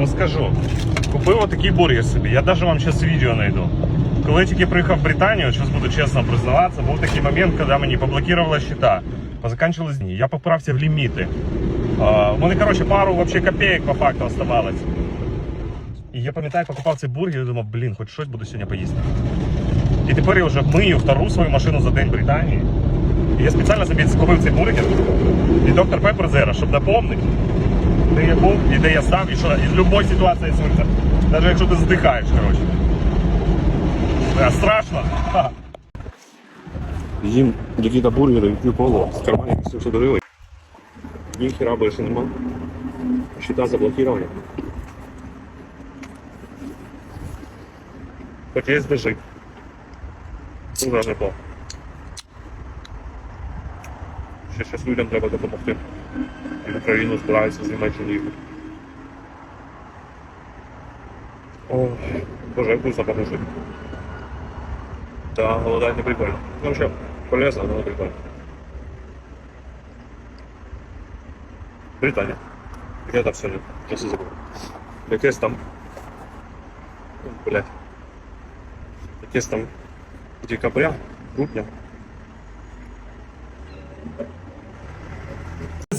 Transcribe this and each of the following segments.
Ну скажу, купив отакий бургер собі. Я навіть вам зараз відео знайду. Коли тільки приїхав в Британію, зараз буду чесно признаватися, був такий момент, коли мені поблокували счета. Позаканчивались дні. Я поправся в ліміти. У мене, коротше, пару вообще копеек по факту оставалось. І я пам'ятаю, покупав цей бургер і думав, блін, хоч щось буду сьогодні поїсти. І тепер я вже мию втору свою машину за день Британії. І я спеціально собі купив цей бургер і доктор Пеппер Зера, щоб напомнити, де я був і де я став, і що із будь-якої ситуації свинця. Навіть якщо ти здихаєш, коротше. Е, Страшно. Ха. Їм якісь бургери, п'ю коло, з карманів все, що дарили. Ні хіра більше нема. Счета заблокированы. Хоч є збежить. Дуже неплохо. Ще щось людям треба допомогти. І в Україну збираються з Німеччини їхати. Ой, боже, як вкусно пахне жити. Да, голодать не прикольно. Ну, вообще, полезно, но не прикольно. Британія. Яке там сьогодні? Я все забув. Якесь там. Ну, Блять. Якесь там декабря, грудня.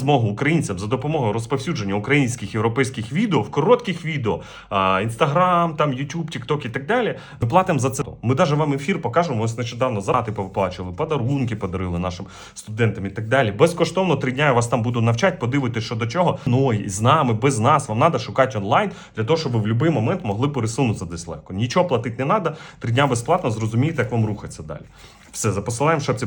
Змогу українцям за допомогою розповсюдження українських європейських відео в коротких відео, інстаграм, там Ютуб, Тікток і так далі. Ми платимо за це. Ми навіть вам ефір покажемо. Ось нещодавно зарати повиплачували, подарунки подарили нашим студентам і так далі. Безкоштовно три дня я вас там буду навчати, подивитися, що до чого. Ну і з нами, без нас. Вам треба шукати онлайн для того, щоб ви в будь-який момент могли пересунутися десь легко. Нічого платити не треба. Три дня безплатно зрозумієте, як вам рухатися далі. Все, за посиланням шапці